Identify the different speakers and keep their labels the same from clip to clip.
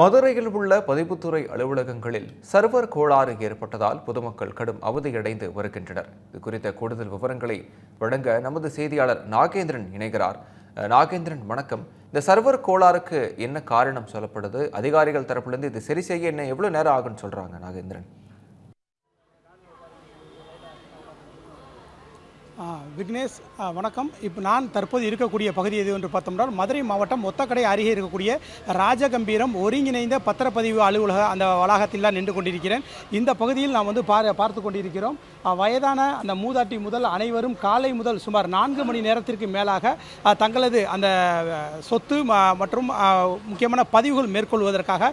Speaker 1: மதுரையில் உள்ள பதிவுத்துறை அலுவலகங்களில் சர்வர் கோளாறு ஏற்பட்டதால் பொதுமக்கள் கடும் அவதியடைந்து வருகின்றனர். இது குறித்த கூடுதல் விவரங்களை வழங்க நமது செய்தியாளர் நாகேந்திரன் இணைகிறார். நாகேந்திரன் வணக்கம். இந்த சர்வர் கோளாறுக்கு என்ன காரணம் சொல்லப்படுது? அதிகாரிகள் தரப்பிலிருந்து இது சரி செய்ய என்ன எவ்வளவு நேரம் ஆகும்னு சொல்றாங்க நாகேந்திரன்?
Speaker 2: விக்னேஷ் வணக்கம். இப்போ நான் தற்போது இருக்கக்கூடிய பகுதி எது என்று பார்த்தோம்னால் மதுரை மாவட்டம் ஒத்தக்கடை அருகே இருக்கக்கூடிய ராஜகம்பீரம் ஒருங்கிணைந்த பத்திரப்பதிவு அலுவலக அந்த வளாகத்தில் தான் நின்று கொண்டிருக்கிறேன். இந்த பகுதியில் நாம் வந்து பார் பார்த்து கொண்டிருக்கிறோம். வயதான அந்த மூதாட்டி முதல் அனைவரும் காலை முதல் சுமார் நான்கு மணி நேரத்திற்கு மேலாக தங்களது அந்த சொத்து மற்றும் முக்கியமான பதிவுகள் மேற்கொள்வதற்காக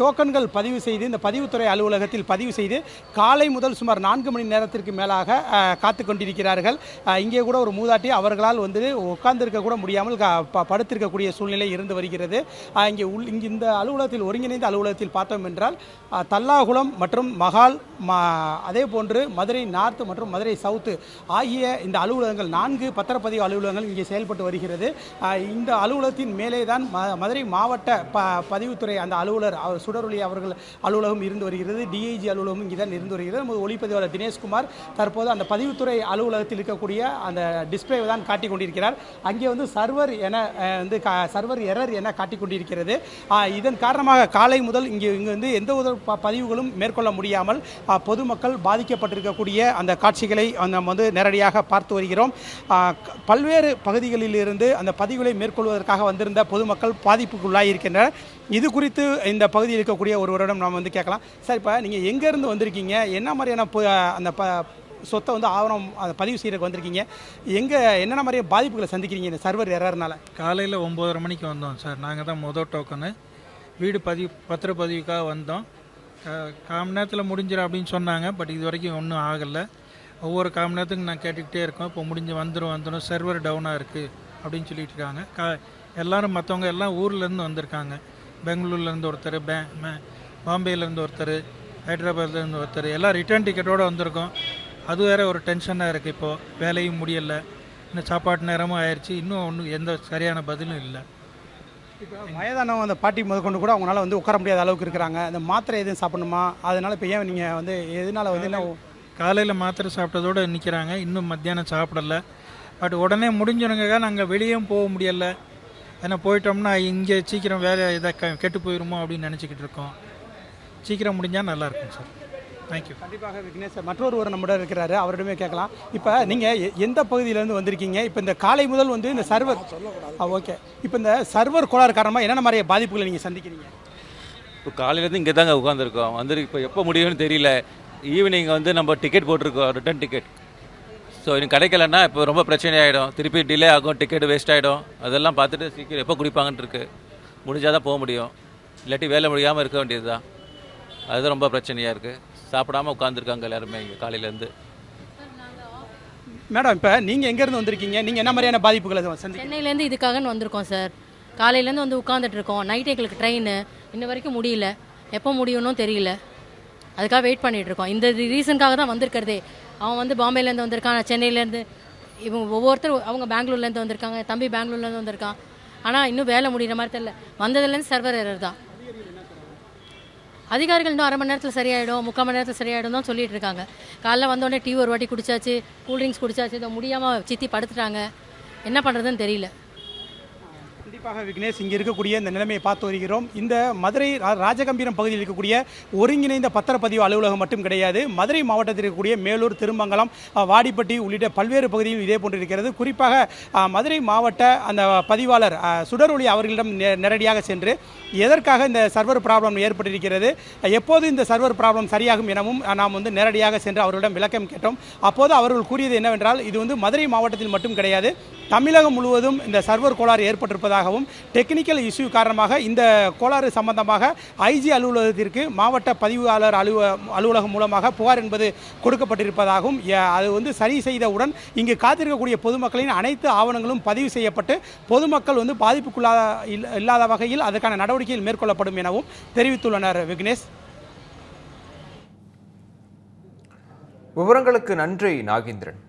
Speaker 2: டோக்கன்கள் பதிவு செய்து இந்த பதிவுத்துறை அலுவலகத்தில் பதிவு செய்து காலை முதல் சுமார் நான்கு மணி நேரத்திற்கு மேலாக காத்து கொண்டிருக்கிறார்கள். இங்கே கூட ஒரு மூதாட்டி அவர்களால் வந்து உட்கார்ந்திருக்க கூட முடியாமல் படுத்திருக்கக்கூடிய சூழ்நிலை இருந்து வருகிறது. இங்கே உள் இங்கே இந்த அலுவலகத்தில் ஒருங்கிணைந்த அலுவலகத்தில் பார்த்தோம் என்றால் தல்லாகுளம் மற்றும் மகால் அதே போன்று மதுரை நார்த் மற்றும் மதுரை சவுத்து ஆகிய இந்த அலுவலகங்கள் நான்கு பத்திரப்பதிவு அலுவலகங்கள் இங்கே செயல்பட்டு வருகிறது. இந்த அலுவலகத்தின் மேலே தான் மதுரை மாவட்ட ப பதிவுத்துறை அந்த அலுவலர் அவர் அவர்கள் அலுவலகம் இருந்து வருகிறது. டிஐஜி அலுவலகம் இங்கே தான் இருந்து வருகிறது. நமது ஒளிப்பதிவாளர் தினேஷ்குமார் தற்போது அந்த பதிவுத்துறை அலுவலகத்தில் இருக்கக்கூடிய அந்த டிஸ்பிளே தான் காட்டி கொண்டிருக்கிறார். அங்கே வந்து சர்வர் என வந்து சர்வர் எரர் என காட்டி கொண்டிருக்கிறது. இதன் காரணமாக காலை முதல் இங்கே இங்கே வந்து எந்த ஒரு ப- பதிவுகளும் மேற்கொள்ள முடியாமல் பொதுமக்கள் பாதிக்கப்பட்டிருக்கக்கூடிய அந்த காட்சிகளை நம்ம வந்து நேரடியாக பார்த்து வருகிறோம். பல்வேறு பகுதிகளிலிருந்து அந்த பதிவுகளை மேற்கொள்வதற்காக வந்திருந்த பொதுமக்கள் பாதிப்புக்குள்ளாயிருக்கின்றனர். இது குறித்து இந்த பகுதியில் இருக்கக்கூடிய ஒருவரிடம் நாம் வந்து கேட்கலாம். சார் இப்போ நீங்கள் எங்கேருந்து வந்திருக்கீங்க? என்ன மாதிரியான அந்த ப சொத்தை வந்து ஆவணம் அதை பதிவு செய்யறதுக்கு வந்திருக்கீங்க. எங்கே என்னென்ன மாதிரியே பாதிப்புகளை சந்திக்கிறீங்க இந்த சர்வர் எரர்னால?
Speaker 3: காலையில் ஒம்போதரை மணிக்கு வந்தோம் சார். நாங்கள் தான் முதல் டோக்கனு வீடு பதிவு பத்திரப்பதிவுக்காக வந்தோம். கால் மணி நேரத்தில் முடிஞ்சிடும் அப்படின்னு சொன்னாங்க. பட் இது வரைக்கும் ஒன்றும் ஆகலை. ஒவ்வொரு கால் நேரத்துக்கும் நேரத்துக்கு நான் கேட்டுக்கிட்டே இருக்கோம். இப்போ முடிஞ்சு வந்துடும் வந்துடும் சர்வர் டவுனாக இருக்குது அப்படின்னு சொல்லிட்டு இருக்காங்க. கா எல்லாரும் மற்றவங்க எல்லாம் ஊர்லேருந்து வந்திருக்காங்க. பெங்களூர்லேருந்து ஒருத்தர் பே மே- பாம்பேலேருந்து ஒருத்தர் ஹைதராபாத்லேருந்து ஒருத்தர். எல்லாம் ரிட்டர்ன் டிக்கெட்டோடு வந்திருக்கோம். அது வேற ஒரு டென்ஷனாக இருக்குது இப்போது வேலையும் முடியலை. இன்னும் சாப்பாட்டு நேரமும் ஆயிடுச்சு இன்னும் ஒன்றும் எந்த சரியான பதிலும் இல்லை.
Speaker 2: இப்போ வயதானவங்க அந்த பாட்டி முதற்கொண்டு கூட அவங்களால வந்து உட்கார முடியாத அளவுக்கு இருக்கிறாங்க. இந்த மாத்திரை எதுவும் சாப்பிடணுமா? அதனால இப்போ ஏன் நீங்கள் வந்து எதனால வந்து என்ன
Speaker 3: காலையில் மாத்திரை சாப்பிட்டதோடு நிற்கிறாங்க இன்னும் மத்தியானம் சாப்பிடல. பட் உடனே முடிஞ்சிருங்க நாங்கள் வெளியும் போக முடியல. ஏன்னா போயிட்டோம்னா இங்கே சீக்கிரம் வேலை இதை க கெட்டு போயிருமோ அப்படின்னு நினச்சிக்கிட்டு இருக்கோம். சீக்கிரம் முடிஞ்சால் நல்லாயிருக்கும் சார். தேங்க்யூ
Speaker 2: கண்டிப்பாக விக்னேஷ் மற்றொரு ஒரு நம்மிடம் இருக்கிறாரு அவரிடமே கேட்கலாம். இப்போ நீங்கள் எ- எந்த பகுதியிலேருந்து வந்திருக்கீங்க? இப்போ இந்த காலை முதல் வந்து இந்த சர்வர் ஓகே. இப்போ இந்த சர்வர் கோளாறு காரணமாக என்னென்ன மாதிரி பாதிப்புகளை நீங்கள் சந்திக்கிறீங்க?
Speaker 4: இப்போ காலையிலேருந்து இங்கே தாங்க உட்காந்துருக்கோம் வந்து இப்போ எப்போ முடியும்னு தெரியல. ஈவினிங் வந்து நம்ம டிக்கெட் போட்டிருக்கோம் ரிட்டர்ன் டிக்கெட் ஸோ இன்னும் கிடைக்கலன்னா இப்போ ரொம்ப பிரச்சனை ஆகிடும் திருப்பி டிலே ஆகும் டிக்கெட் வேஸ்ட் ஆகிடும் அதெல்லாம் பார்த்துட்டு சீக்கிரம் எப்போ குடிப்பாங்கன்னு இருக்கு. முடிஞ்சால் தான் போக முடியும். இல்லாட்டி வேலை முடியாமல் இருக்க வேண்டியது தான் அது ரொம்ப பிரச்சனையாக இருக்குது சாப்பிடாம உட்காந்துருக்காங்க எல்லாருமே இங்கே காலையிலேருந்து.
Speaker 2: மேடம் இப்போ நீங்கள் எங்கேருந்து வந்திருக்கீங்க? நீங்கள் என்ன மாதிரியான பாதிப்புகளை சந்திக்கிறீங்க
Speaker 5: சென்னையிலேருந்து இதுக்காகன்னு வந்திருக்கோம் சார் காலையிலேருந்து வந்து உட்காந்துட்டு இருக்கோம். நைட் எங்களுக்கு ட்ரெயின் இன்ன வரைக்கும் முடியல. எப்போ முடியும்னு தெரியல. அதுக்காக வெயிட் பண்ணிட்டு இருக்கோம். இந்த ரீசனுக்காக தான் வந்திருக்கிறதே. அவன் வந்து பாம்பேலேருந்து வந்திருக்கான். சென்னையிலேருந்து இவங்க ஒவ்வொருத்தர் அவங்க பெங்களூர்லேருந்து வந்திருக்காங்க. தம்பி பெங்களூர்லேருந்து வந்திருக்கான். ஆனால் இன்னும் வேலை முடிகிற மாதிரி தெரியல. வந்ததுலேருந்து சர்வர் எரர் தான். அதிகாரிகள் இன்னும் அரை மணி நேரத்தில் சரியாயிடும் முக்கால் மணி நேரத்தில் சரியாயிடும் தான் சொல்லிட்டு இருக்காங்க. காலைல வந்தோடனே டீ ஒரு வாட்டி குடிச்சாச்சு கூல்ட்ரிங்க்ஸ் குடிச்சாச்சு இதை முடியாமல் சித்தி படுத்துட்டாங்க. என்ன பண்ணுறதுன்னு தெரியல.
Speaker 2: கண்டிப்பாக விக்னேஷ் இங்கே இருக்கக்கூடிய இந்த நிலைமையை பார்த்து வருகிறோம். இந்த மதுரை ரா- ராஜகம்பீரம் பகுதியில் இருக்கக்கூடிய ஒருங்கிணைந்த பத்திரப்பதிவு அலுவலகம் மட்டும் கிடையாது. மதுரை மாவட்டத்தில் இருக்கக்கூடிய மேலூர் திருமங்கலம் வாடிப்பட்டி உள்ளிட்ட பல்வேறு பகுதியில் இதே போன்று இருக்கிறது. குறிப்பாக மதுரை மாவட்ட அந்த பதிவாளர் அஹ், சுடரொளி அவர்களிடம் நே- நேரடியாக சென்று எதற்காக இந்த சர்வர் ப்ராப்ளம் ஏற்பட்டிருக்கிறது எப்போது இந்த சர்வர் ப்ராப்ளம் சரியாகும் எனவும் நாம் வந்து நேரடியாக சென்று அவர்களிடம் விளக்கம் கேட்டோம். அப்போது அவர்கள் கூறியது என்னவென்றால் இது வந்து மதுரை மாவட்டத்தில் மட்டும் கிடையாது. தமிழகம் முழுவதும் இந்த சர்வர் கோளாறு காரணமாகவும் டெக்னிக்கல் இஷ்யூ காரணமாக இந்த கோளாறு சம்பந்தமாக ஐஜி அலுவலகத்திற்கு மாவட்ட பதிவாளர் அலுவ அலுவலகம் மூலமாக புகார் என்பது கொடுக்கப்பட்டிருப்பதாகவும் அது வந்து சரி செய்தவுடன் இங்கு காத்திருக்கக்கூடிய பொதுமக்களின் அனைத்து ஆவணங்களும் பதிவு செய்யப்பட்டு பொதுமக்கள் வந்து பாதிப்புக்குள்ளா இல்ல- இல்லாத வகையில் அதற்கான நடவடிக்கைகள் மேற்கொள்ளப்படும் எனவும் தெரிவித்துள்ளனர் விக்னேஷ்.
Speaker 1: விவரங்களுக்கு நன்றி நாகேந்திரன்.